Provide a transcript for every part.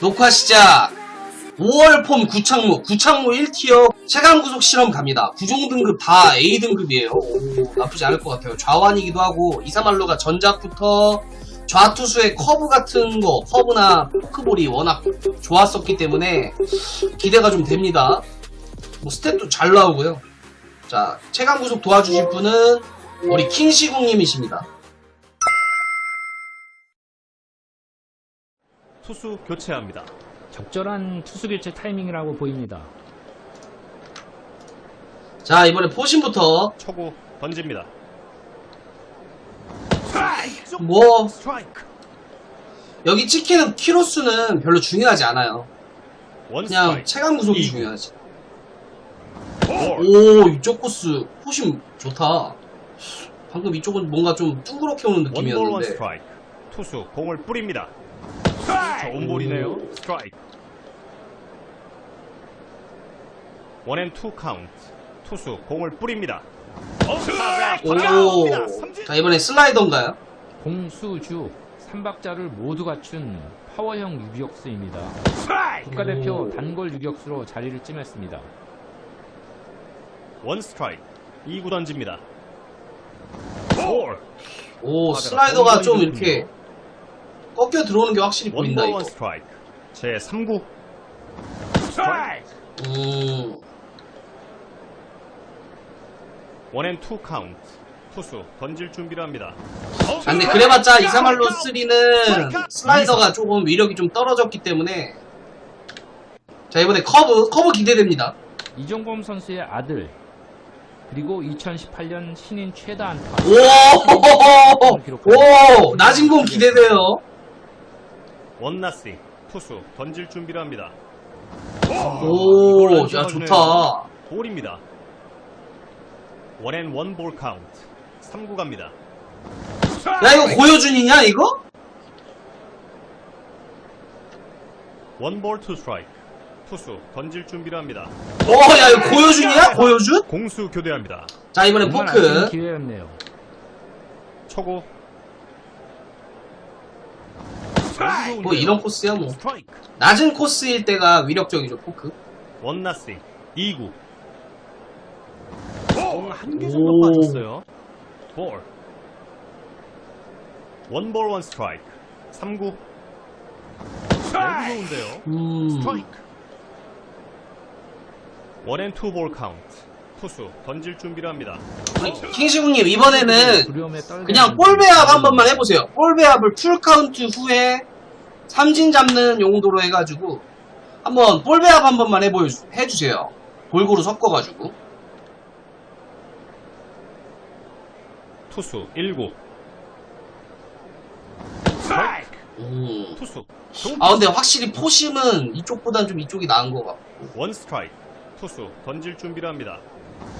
녹화 시작. 5월 폼 구창모. 구창모 1티어 최강구속 실험 갑니다. 구종 등급 다 A등급이에요. 오, 나쁘지 않을 것 같아요. 좌완이기도 하고 이사말로가 전작부터 좌투수의 커브 같은 거 커브나 포크볼이 워낙 좋았었기 때문에 기대가 좀 됩니다. 뭐 스탯도 잘 나오고요. 자 최강구속 도와주실 분은 우리 킹시궁님이십니다 투수 교체합니다. 적절한 투수 교체 타이밍이라고 보입니다. 자 이번에 포신부터 초구 던집니다. 뭐. 여기 찍히는 키로수는 별로 중요하지 않아요. 원 그냥. 체감 구속이 이. 중요하지. 볼. 오 이쪽 코스 훨씬 좋다. 방금 이쪽은 뭔가 좀 둥그렇게 오는 느낌이었는데. 투수 공을 뿌립니다. 좋은 볼이네요. 스트라이크. 원앤 투 카운트. 투수 공을 뿌립니다. 오. 자 이번에 슬라이더인가요? 공수주 3박자를 모두 갖춘 파워형 유격수입니다. 국가대표 오. 단골 유격수로 자리를 찜했습니다. 원 스트라이크. 2구 던집니다. 볼. 오 맞아요. 슬라이더가 좀 이렇게 꺾여 들어오는 게 확실히 보인다 이거. 원 스트라이크. 제 3구. 스트라이크. 음 원앤투 카운트. 투수 던질 준비를 합니다. 아, 근데 그래봤자 이사말로 3는 슬라이더가 조금 위력이 좀 떨어졌기 때문에 자 이번에 커브 커브 기대됩니다. 이종범 선수의 아들 그리고 2018년 신인 최다 안타 오, 오, 낮은 공 기대돼요. 원나싱. 투수 던질 준비를 합니다. 오, 야. 좋다. 볼입니다. 원앤 원볼 카운트. 3구 갑니다. 야, 이거 고효준이냐, 이거? 원볼 투 스트라이크. 투수 던질 준비를 합니다. 어, 야, 이거 고효준이야? 고효준? 공수 교대합니다. 자, 이번에 포크. 기회였네요. 초구. 뭐, 이런 코스야, 뭐. 낮은 코스일 때가 위력적이죠, 포크. 원나싱. 2구. 공한개 정도 오. 빠졌어요. 볼. 원볼 원 스트라이크. 3구. 너무 좋은데요. 음. 스트라이크. 원앤투 볼 카운트. 투수 던질 준비를 합니다. 우리 킹시국님, 이번에는 그냥 볼배합 한 번만 해보세요. 볼배합을 풀 카운트 후에 삼진 잡는 용도로 해가지고, 한번 볼배합 한 번만 해보, 해주세요. 골고루 섞어가지고. 투수 1구. 스트라이크. 음. 투수. 아, 근데 확실히 포심은 이쪽보단 좀 이쪽이 나은 것 같고. 원 스트라이크. 투수 던질 준비를 합니다.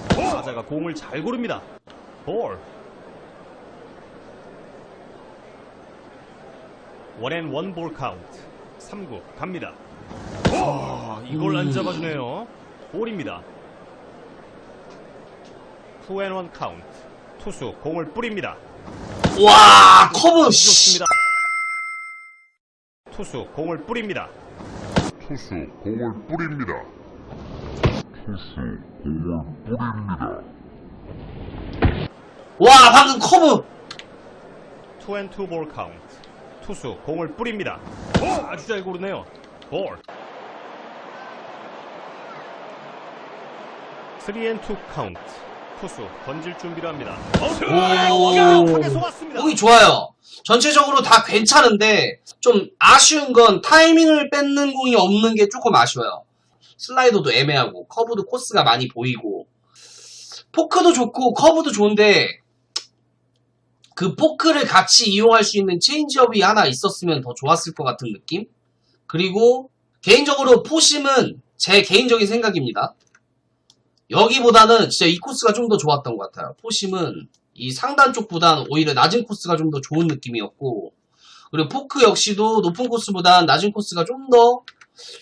타자가 공을 잘 고릅니다. 볼. 원앤 원 볼 카운트. 3구 갑니다. 아, 이걸 안 음. 잡아주네요. 볼입니다. 투앤원 카운트. 투수 공을 뿌립니다. 와, 커브, 씨. 좋습니다. 투수 공을 뿌립니다. 투수 공을 뿌립니다. 투수 공을 뿌립니다. 와, 방금 커브. 투앤투 볼 카운트. 투수 공을 뿌립니다. 아주 잘 고르네요. 볼. 3&2 카운트. 투수 던질 준비를 합니다. 오. 강하게 쏘았습니다. 좋아요. 전체적으로 다 괜찮은데, 좀 아쉬운 건 타이밍을 뺏는 공이 없는 게 조금 아쉬워요. 슬라이더도 애매하고, 커브도 코스가 많이 보이고, 포크도 좋고, 커브도 좋은데, 그 포크를 같이 이용할 수 있는 체인지업이 하나 있었으면 더 좋았을 것 같은 느낌? 그리고, 개인적으로 포심은 제 개인적인 생각입니다. 여기보다는 진짜 이 코스가 좀 더 좋았던 것 같아요. 포심은 이 상단 쪽보다는 오히려 낮은 코스가 좀 더 좋은 느낌이었고, 그리고 포크 역시도 높은 코스보다는 낮은 코스가 좀 더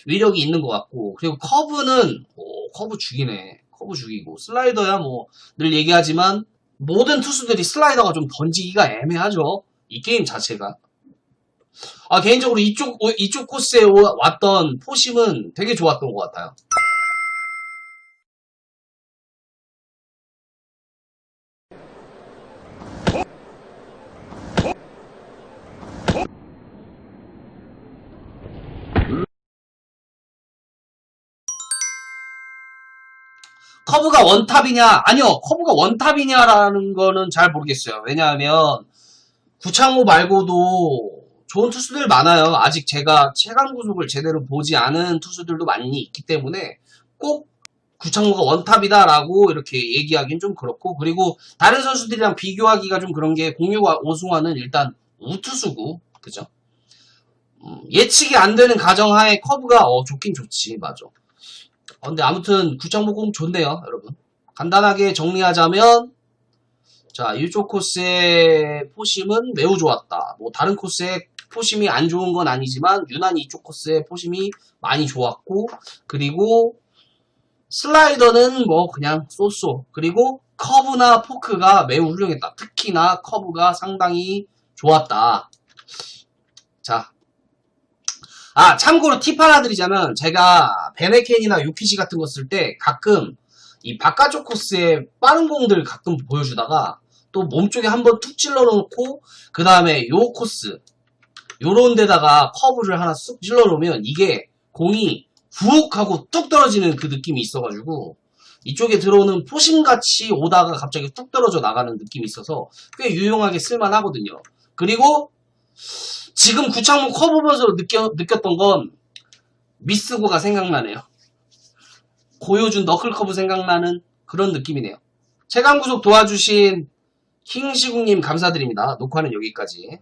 위력이 있는 것 같고, 그리고 커브는, 오, 커브 죽이네. 커브 죽이고, 슬라이더야 뭐, 늘 얘기하지만, 모든 투수들이 슬라이더가 좀 던지기가 애매하죠. 이 게임 자체가. 아, 개인적으로 이쪽, 이쪽 코스에 오- 왔던 포심은 되게 좋았던 것 같아요. 커브가 원탑이냐? 아니요, 커브가 원탑이냐라는 거는 잘 모르겠어요. 왜냐하면, 구창모 말고도 좋은 투수들 많아요. 아직 제가 최강 구속을 제대로 보지 않은 투수들도 많이 있기 때문에 꼭 구창모가 원탑이다라고 이렇게 얘기하기는 좀 그렇고 그리고 다른 선수들이랑 비교하기가 좀 그런 게 공유와 오승환은 일단 우투수고 그죠? 음, 예측이 안 되는 가정하에 커브가 어 좋긴 좋지 맞아. 어, 근데 아무튼 구창모 공 좋네요 여러분. 간단하게 정리하자면 자, 이쪽 코스의 포심은 매우 좋았다. 뭐 다른 코스의 포심이 안 좋은 건 아니지만 유난히 이쪽 코스의 포심이 많이 좋았고 그리고 슬라이더는 뭐 그냥 쏘쏘 그리고 커브나 포크가 매우 훌륭했다. 특히나 커브가 상당히 좋았다. 자. 아, 참고로 팁 하나 드리자면 제가 베네켄이나 유키시 같은 거 쓸 때 가끔 이 바깥쪽 코스에 빠른 공들 가끔 보여주다가 또 몸쪽에 한번 툭 찔러 놓고 그 다음에 요 코스 요런 데다가 커브를 하나 쑥 찔러 놓으면 이게 공이 훅 하고 뚝 떨어지는 그 느낌이 있어가지고 이쪽에 들어오는 포심같이 오다가 갑자기 뚝 떨어져 나가는 느낌이 있어서 꽤 유용하게 쓸만하거든요. 그리고 지금 구창모 보면서 느껴, 느꼈던 건 미스고가 생각나네요. 고요준 너클커브 생각나는 그런 느낌이네요. 최강 구속 도와주신 킹시국님 감사드립니다. 녹화는 여기까지.